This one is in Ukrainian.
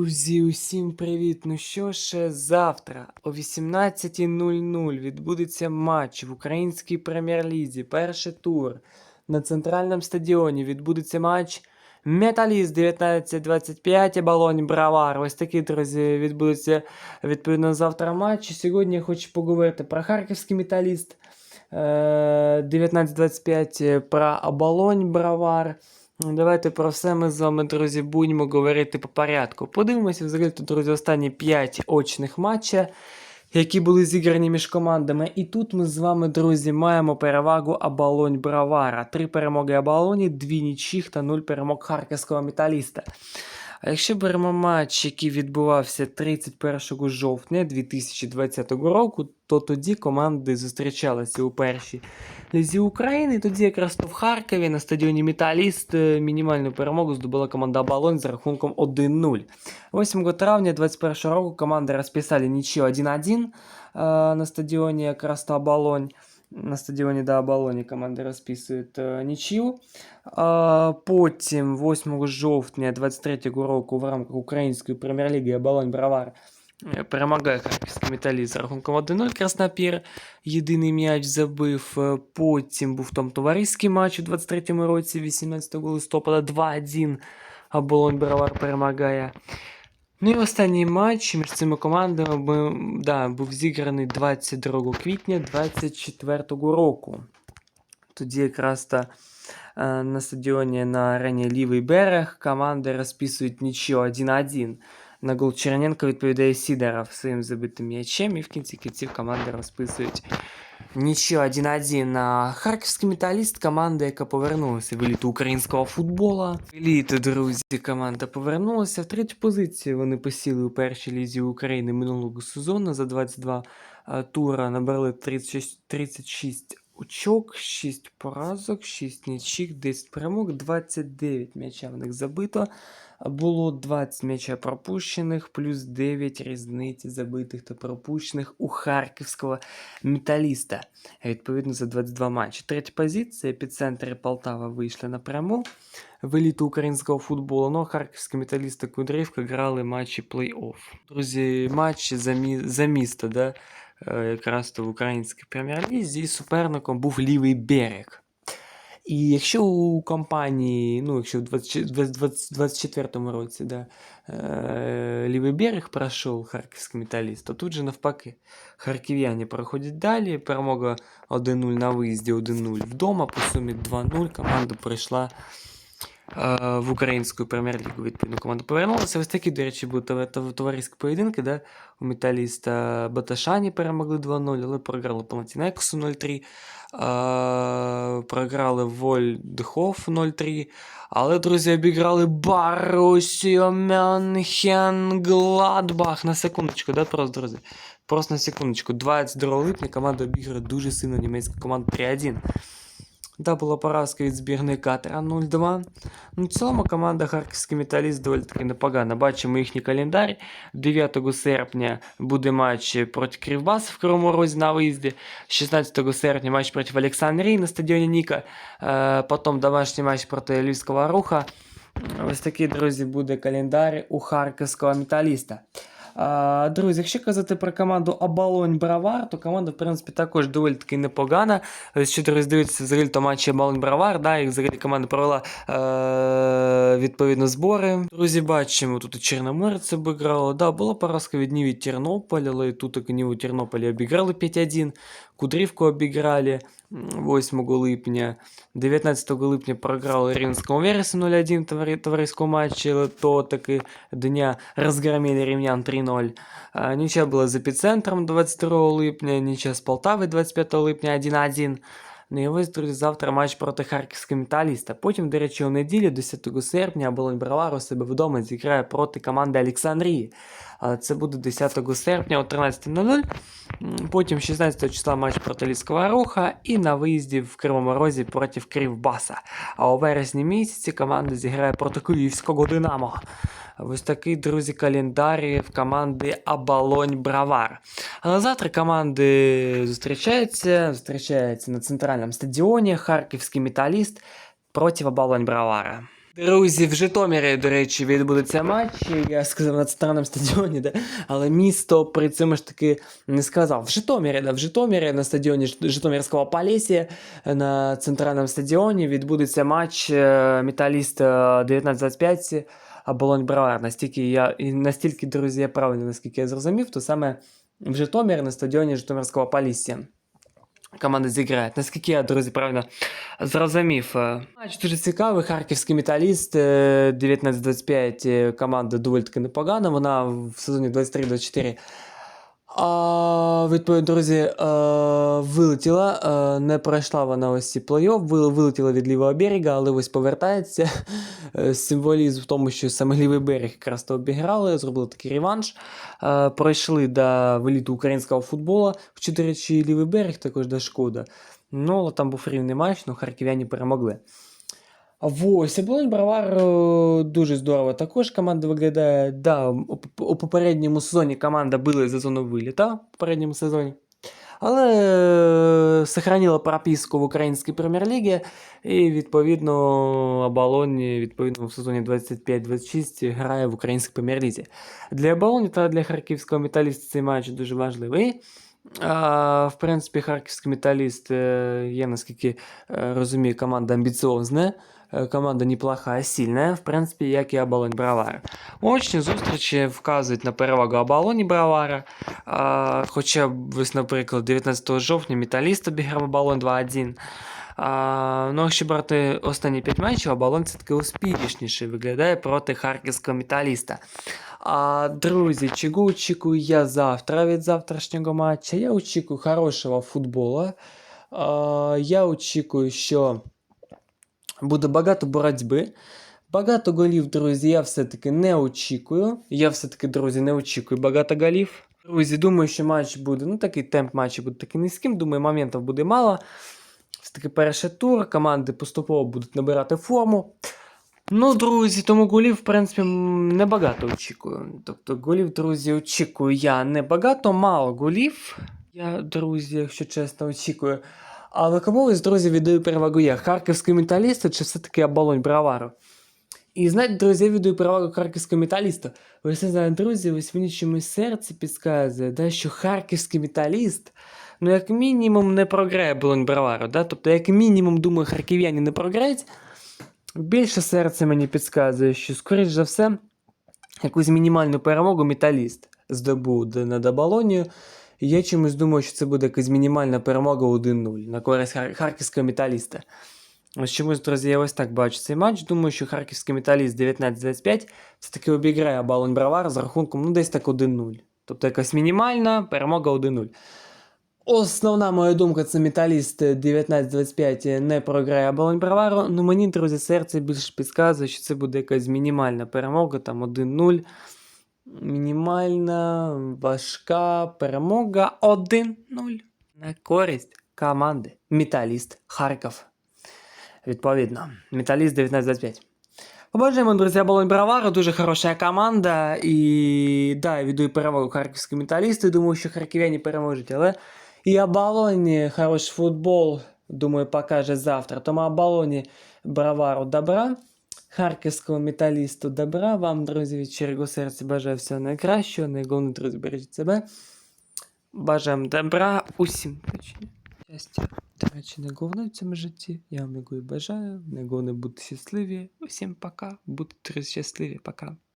Друзі, усім привіт! Ну що ж, завтра о 18.00 відбудеться матч в Українській прем'єр-лізі. Перший тур. На центральному стадіоні відбудеться матч Металіст 1925 і Болонь Бравар. Ось такий, друзі, відбудеться відповідно завтра матч. Сьогодні я хочу поговорити про харківський металіст е, 1925, про Оболонь Бравар. Давайте про все ми з вами, друзі, будемо говорити по порядку. Подивимося, взагалі, тут, друзі, останні 5 очних матчів, які були зіграні між командами. І тут ми з вами, друзі, маємо перевагу Абалонь Бравара. Три перемоги Абалоні, дві нічих та нуль перемог харківського металіста. А якщо беремо матч, який відбувався 31 жовтня 2020 року, то тоді команди зустрічалися у першій лізі України. Тоді якраз то в Харкові на стадіоні Металіст е, мінімальну перемогу здобула команда Оболонь з рахунком 1-0. 8 травня 2021 року команди розписали нічию 1-1 е, на стадіоні якраз то Оболонь. На стадіоні да, Оболоні команди розписують е, нічию. А, потім, 8 жовтня 23 року, в рамках Української прем'єр-ліги Оболонь Бравар е, перемагає харківський металіст з рахунком 1-0. Краснопір єдиний м'яч забив. Е, Потім був там товариський матч у 23-му році, 18 листопада, 2-1. Оболонь Бравар перемагає. Ну і останній матч між цими командами да, був зіграний 22 квітня 2024 року. Тоді якраз та е, на стадіоні на арені Лівий берег команди розписують нічого 1-1. На гол Черненко відповідає Сідоров своїм забитим м'ячем, і в кінці кінців команди розписують нічого 1-1. А Харківський металіст команда, яка повернулася в еліту українського футбола. В друзі, команда повернулася в третю позицію. Вони посіли у першій лізі України минулого сезону за 22 е, тура. Набрали 36, 36 очок, 6 поразок, 6 нічих, 10 перемог, 29 м'яча в них забито. Було 20 м'яча пропущених, плюс 9 різниць забитих та пропущених у харківського металіста. Відповідно за 22 матчі. Третя позиція епіцентри Полтава вийшли напряму в еліту українського футболу. Ну, харківські металісти Кудрівка грали матчі плей-офф. Друзі, матчі за, мі... за місто, да? е, якраз то в українській прем'єр-лізі, і суперником був лівий берег. І якщо у компанії, ну, якщо в 2024 році, да, е, лівий берег пройшов харківський металіст, то тут же навпаки харків'яні проходять далі. Перемога 1-0 на виїзді, 1-0 вдома. По сумі 2-0 команда пройшла в українську прем'єр-лігу. Відповідно, команда повернулася. Ось такі, до речі, були товар- товар- товариські поєдинки. Да? У металіста Баташані перемогли 2-0, але програли Палатінекусу 0-3. Е, програли Вольдхоф 0-3. Але, друзі, обіграли Барусію Мюнхен Гладбах. На секундочку, да, просто, друзі. Просто на секундочку. 22 липня команда обіграє дуже сильно німецьку команду 3-1. Да, була поразка від збірної Катера 0-2. Ну, в цілому команда Харківський металіст доволі таки непогана. Бачимо їхній календар. 9 серпня буде матч проти Кривбаса в Кривому Розі на виїзді. 16 серпня матч проти Олександрії на стадіоні Ніка. Е, потім домашній матч проти Львівського Руха. Ось такий, друзі, буде календар у харківського металіста. Друзі, якщо казати про команду Оболонь Бравар, то команда, в принципі, також доволі таки непогана. Якщо друзі дивитися взагалі то матчі Оболонь Бравар, да, і взагалі команда провела е- відповідно збори. Друзі, бачимо, тут і Чорноморець обіграло. Да, була поразка від Ніві Тернополь, але тут і Ніву Тернополі обіграли 5-1. Кудрівку обіграли 8 липня. 19 липня програли Рівненському Вересу 0-1 товари- товариському матчі, то таки дня розгромили рівнян 3-0. А, Нічия була з епіцентром 22 липня, нічия з Полтави 25 липня 1-1. Ну і ось, друзі, завтра матч проти харківського металіста. Потім, до речі, у неділю, 10 серпня, Оболонь Бравар у себе вдома зіграє проти команди Олександрії. Це буде 10 серпня о 13.00. Потім 16 числа матч проти Ліського Руха і на виїзді в Кривому Розі проти Кривбаса. А у вересні місяці команда зіграє проти Київського Динамо. Ось такий, друзі, календар в команди Оболонь Бравар. А завтра команди зустрічаються, зустрічаються на центральному стадіоні Харківський металіст проти Оболонь Бравара. Друзі, в Житомирі, до речі, відбудеться матч. Я сказав на центральному стадіоні, да? але місто при цьому ж таки не сказав. В Житомирі, да, в Житомирі на стадіоні Житомирського Полісі на центральному стадіоні відбудеться матч е, Металіст е, 1925 Оболонь Бравар. Настільки я і настільки, друзі, я правильно, наскільки я зрозумів, то саме в Житомирі на стадіоні Житомирського Полісся команда зіграє. Наскільки я, друзі, правильно зрозумів. Е, Матч дуже цікавий. Харківський металіст е, 19-25 е, команда доволі таки непогана. Вона в сезоні 23-24. А, відповідь, друзі, е, вилетіла, е, не пройшла вона ось ці плей-офф, вил- вилетіла від лівого берега, але ось повертається. Е, Символізм в тому, що саме лівий берег якраз то обіграли, зробили такий реванш. Е, Пройшли до виліту українського футболу. До речі, лівий берег також до шкода. Ну, але там був рівний матч, ну харків'яні перемогли. Ось, Оболонь Бравар е, дуже здорово. Також команда виглядає. Да, у, попередньому сезоні команда била за зону виліта в попередньому сезоні. Але е, сохранила прописку в українській прем'єр-лігі, і відповідно Оболонь відповідно в сезоні 25-26 грає в українській прем'єр-лізі. Для Оболоні та для харківського металіста цей матч дуже важливий. А, в принципі, харківський металіст, е, я наскільки е, розумію, команда амбіціозна, е, команда неплохая, сильна, в принципі, як і Оболонь Бравара. Очні зустрічі вказують на перевагу Оболоні Бравара. Хоча, ось, наприклад, 19 жовтня металіст обіграв Оболонь 2-1. А, ну, якщо брати останні 5 матчів, Оболонь це таки успішніше виглядає проти харківського металіста. А, друзі, чого очікую я завтра від завтрашнього матча? Я очікую хорошого футболу. А, я очікую, що буде багато боротьби. Багато голів, друзі, я все-таки не очікую. Я все-таки, друзі, не очікую багато голів. Друзі, думаю, що матч буде, ну такий темп матчу буде такий низьким. Думаю, моментів буде мало. Все-таки перший тур, команди поступово будуть набирати форму. Ну, друзі, тому голів, в принципі, небагато очікую. Тобто голів, друзі, очікую я небагато, мало голів. Я, друзі, якщо чесно, очікую. Але комусь, друзі, віддаю перевагу я. Харківський металіст чи все-таки оболонь Бравару? І знаєте, друзі, я віддаю перевагу харківському металісту. Ви все знаєте, друзі, ось мені чомусь серце підказує, да, що харківський металіст, ну, як мінімум, не програє Болонь Бравару. Да? Тобто, як мінімум, думаю, харків'яні не програють. Більше серце мені підказує, що, скоріш за все, якусь мінімальну перемогу металіст здобуде над Абалонією. І я чомусь думаю, що це буде якась мінімальна перемога 1-0 на користь хар- харківського металіста. Ось чомусь, друзі, я ось так бачу цей матч. Думаю, що харківський металіст 19-25 все-таки обіграє Абалонь Бравар з рахунком ну, десь так 1-0. Тобто якась мінімальна перемога 1-0. Основна моя думка це металіст 19-25 не програє Абалонь Бравару. Ну мені, друзі, серце більше підказує, що це буде якась мінімальна перемога, там 1-0. Мінімальна важка перемога 1-0 на користь команди Металіст Харків. Відповідно, Металіст 19-25. Побажаємо, друзі, Оболонь Бравару, дуже хороша команда. І да, я віддаю перевагу харківському металісту. Думаю, що харків'яні переможуть, але і Оболоні хороший футбол, думаю, покаже завтра. Тому Оболоні Бравару добра. Харківському металісту добра. Вам, друзі, від щирого серця бажаю всього найкращого. Найголовніше, друзі, бережіть себе. Бажаємо добра усім. Щастя. До речі, найголовніше в цьому житті. Я вам його і бажаю. Найголовніше бути щасливі. Усім пока. Будьте щасливі. Пока.